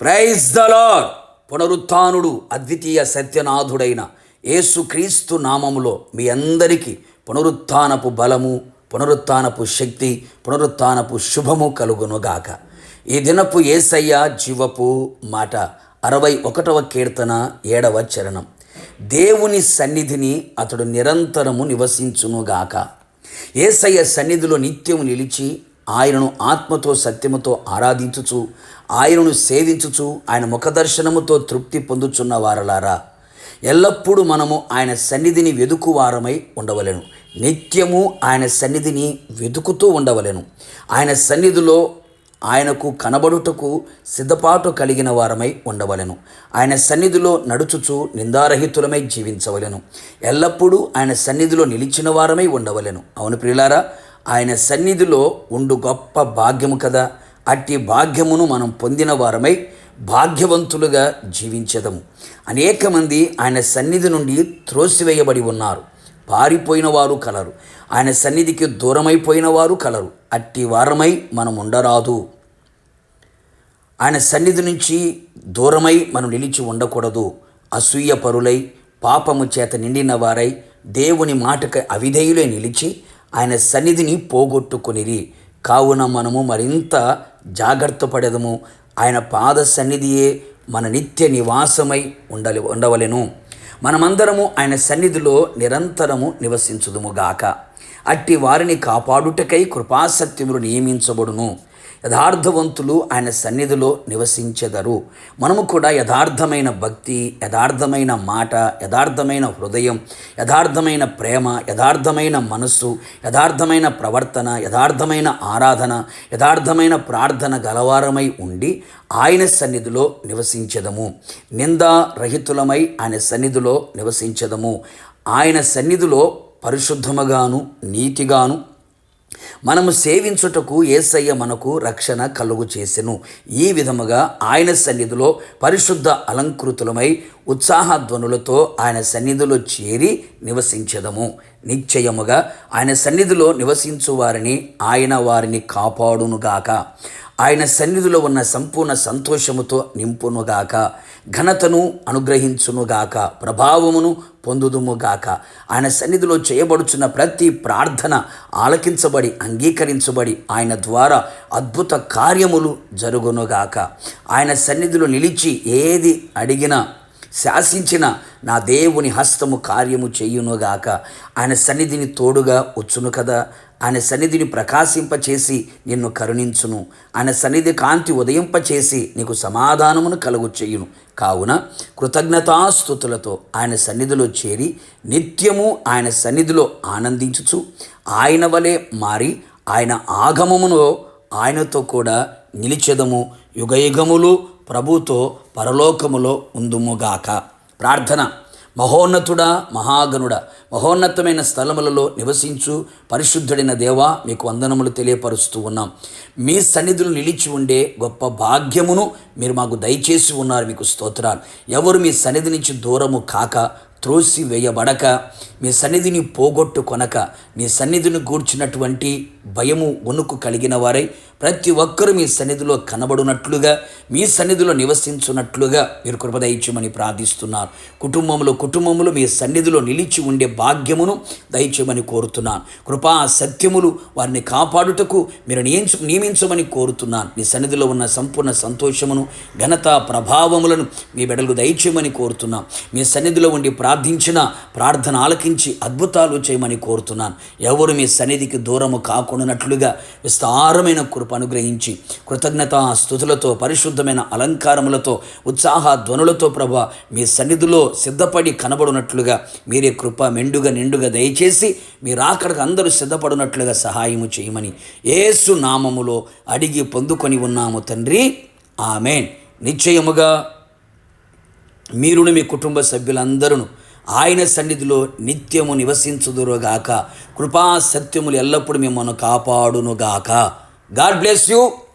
Praise the lord పునరుత్నుడు అద్వితీయ సత్యనాథుడైన యేసుక్రీస్తు నామములో మీ అందరికీ పునరుత్నపు బలము పునరుత్నపు శక్తి పునరుత్నపు శుభము కలుగునుగాక ఈ దినపు ఏసయ్య జీవపు మాట అరవై ఒకటవ కీర్తన ఏడవ చరణం. దేవుని సన్నిధిని అతడు నిరంతరము నివసించునుగాక ఏసయ్య సన్నిధిలో నిత్యము నిలిచి ఆయనను ఆత్మతో సత్యముతో ఆరాధించుచు ఆయనను సేవించుచు ఆయన ముఖదర్శనముతో తృప్తి పొందుచున్న వారలారా. ఎల్లప్పుడూ మనము ఆయన సన్నిధిని వెదుకువారమై ఉండవలెను. నిత్యము ఆయన సన్నిధిని వెతుకుతూ ఉండవలెను. ఆయన సన్నిధిలో ఆయనకు కనబడుటకు సిద్ధపాటు కలిగిన వారమై ఉండవలెను. ఆయన సన్నిధిలో నడుచుచు నిందారహితులమై జీవించవలెను. ఎల్లప్పుడూ ఆయన సన్నిధిలో నిలిచిన వారమై ఉండవలెను. అవును ప్రియులారా ఆయన సన్నిధిలో ఉండు గొప్ప భాగ్యము కదా. అట్టి భాగ్యమును మనం పొందిన వారమై భాగ్యవంతులుగా జీవించదము. అనేక మంది ఆయన సన్నిధి నుండి త్రోసివేయబడి ఉన్నారు. పారిపోయిన వారు కలరు. ఆయన సన్నిధికి దూరమైపోయిన వారు కలరు. అట్టి వారమై మనం ఉండరాదు. ఆయన సన్నిధి నుంచి దూరమై మనం నిలిచి ఉండకూడదు. అసూయ పరులై పాపము చేత నిండిన వారై దేవుని మాటకు అవిధేయులై నిలిచి ఆయన సన్నిధిని పోగొట్టుకునిరి. కావున మనము మరింత జాగ్రత్త పడేదము. ఆయన పాద సన్నిధియే మన నిత్య నివాసమై ఉండలి ఉండవలెను. మనమందరము ఆయన సన్నిధిలో నిరంతరము నివసించుదుముగాక అట్టి వారిని కాపాడుటకై కృపాసత్యములు నియమించబడును. యథార్థవంతులు ఆయన సన్నిధిలో నివసించెదరు. మనము కూడా యథార్థమైన భక్తి యథార్థమైన మాట యథార్థమైన హృదయం యథార్థమైన ప్రేమ యథార్థమైన మనస్సు యథార్థమైన ప్రవర్తన యథార్థమైన ఆరాధన యథార్థమైన ప్రార్థన గలవారమై ఉండి ఆయన సన్నిధిలో నివసించదము. నిందారహితులమై ఆయన సన్నిధిలో నివసించదము. ఆయన సన్నిధిలో పరిశుద్ధముగాను నీతిగాను మనము సేవించుటకు ఏసయ్య మనకు రక్షణ కలుగు చేసెను. ఈ విధముగా ఆయన సన్నిధిలో పరిశుద్ధ అలంకృతులమై ఉత్సాహధ్వనులతో ఆయన సన్నిధిలో చేరి నివసించదము. నిశ్చయముగా ఆయన సన్నిధిలో నివసించు వారిని ఆయన వారిని కాపాడునుగాక ఆయన సన్నిధిలో ఉన్న సంపూర్ణ సంతోషముతో నింపునుగాక ఘనతను అనుగ్రహించునుగాక ప్రభావమును పొందుదుముగాక ఆయన సన్నిధిలో చేయబడుచున్న ప్రతి ప్రార్థన ఆలకించబడి అంగీకరించబడి ఆయన ద్వారా అద్భుత కార్యములు జరుగునుగాక ఆయన సన్నిధిలో నిలిచి ఏది అడిగినా శాసించిన నా దేవుని హస్తము కార్యము చేయునుగాక. ఆయన సన్నిధిని తోడుగా వచ్చును కదా. ఆయన సన్నిధిని ప్రకాశింపచేసి నిన్ను కరుణించును. ఆయన సన్నిధి కాంతి ఉదయింపచేసి నీకు సమాధానమును కలుగు చేయును కావున కృతజ్ఞతాస్థుతులతో ఆయన సన్నిధిలో చేరి నిత్యము ఆయన సన్నిధిలో ఆనందించుచు ఆయన వలె మారి ఆయన ఆగమమును ఆయనతో కూడా నిలిచెదము. యుగయుగములు ప్రభుతో పరలోకములో ఉందుముగాక. ప్రార్థన. మహోన్నతుడా మహాగణుడ మహోన్నతమైన స్థలములలో నివసించు పరిశుద్ధుడైన దేవా మీకు వందనములు తెలియపరుస్తూ ఉన్నాం. మీ సన్నిధులు నిలిచి ఉండే గొప్ప భాగ్యమును మీరు మాకు దయచేసి ఉన్నారు మీకు స్తోత్రాలు. ఎవరు మీ సన్నిధి నుంచి దూరము కాక త్రోసి వేయబడక మీ సన్నిధిని పోగొట్టుకొనక మీ సన్నిధిని గూర్చినటువంటి భయము వణుకు కలిగిన వారై ప్రతి ఒక్కరూ మీ సన్నిధిలో కనబడునట్లుగా మీ సన్నిధిలో నివసించున్నట్లుగా మీరు కృపదయించమని ప్రార్థిస్తున్నారు కుటుంబంలో కుటుంబములు మీ సన్నిధిలో నిలిచి ఉండే భాగ్యమును దయచేయమని కోరుతున్నాను. కృపా సత్యములు వారిని కాపాడుటకు మీరు నియమించ నియమించమని కోరుతున్నాను. మీ సన్నిధిలో ఉన్న సంపూర్ణ సంతోషమును ఘనత ప్రభావములను మీ బిడలకు దయచేయమని కోరుతున్నాం మీ సన్నిధిలో ఉండి ప్రార్థించిన ప్రార్థన ఆలకించి అద్భుతాలు చేయమని కోరుతున్నాను. ఎవరు మీ సన్నిధికి దూరము కాకుండానట్లుగా విస్తారమైన కృప అనుగ్రహించి కృతజ్ఞత స్థుతులతో పరిశుద్ధమైన అలంకారములతో ఉత్సాహ ధ్వనులతో ప్రభ మీ సన్నిధిలో సిద్ధపడి కనబడినట్లుగా మీరే కృప మెండుగా నిండుగా దయచేసి మీరు అక్కడికి అందరూ సిద్ధపడినట్లుగా సహాయము చేయమని ఏసు నామములో అడిగి పొందుకొని ఉన్నాము తండ్రి. ఆమెన్. నిశ్చయముగా మీరును మీ కుటుంబ సభ్యులందరూ ఆయన సన్నిధిలో నిత్యము నివసించుదురుగాక కృపా సత్యములు ఎల్లప్పుడూ మిమ్మల్ని కాపాడునుగాక. God bless you.